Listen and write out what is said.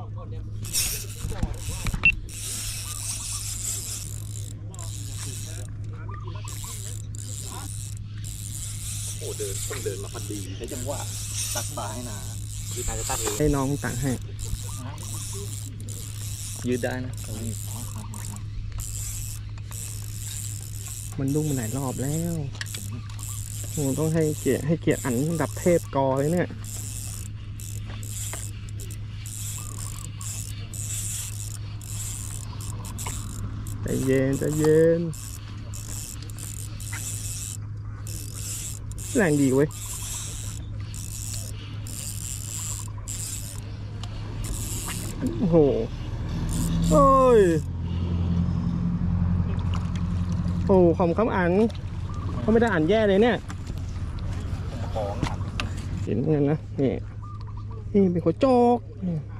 โอ้เดินต้องเดินมาพอดีใช้จังหวะตักบาให้นาคือการจะตักเองให้น้องตักให้ ยืดได้นะมันดุ้งมาหลายรอบแล้วโอ้ต้องให้เกียรติให้เกียรติอันดับเทพกอเลยเนี่ย ใจเย็นใจเย็นแรงดีเว้ยโอ้โหโอ้ยโอ้ขอมคำอ่านเขาไม่ได้อ่านแย่เลยเนี่ยของเห็นเหมือนกันนะนี่นี่เป็นหัวโจกนี่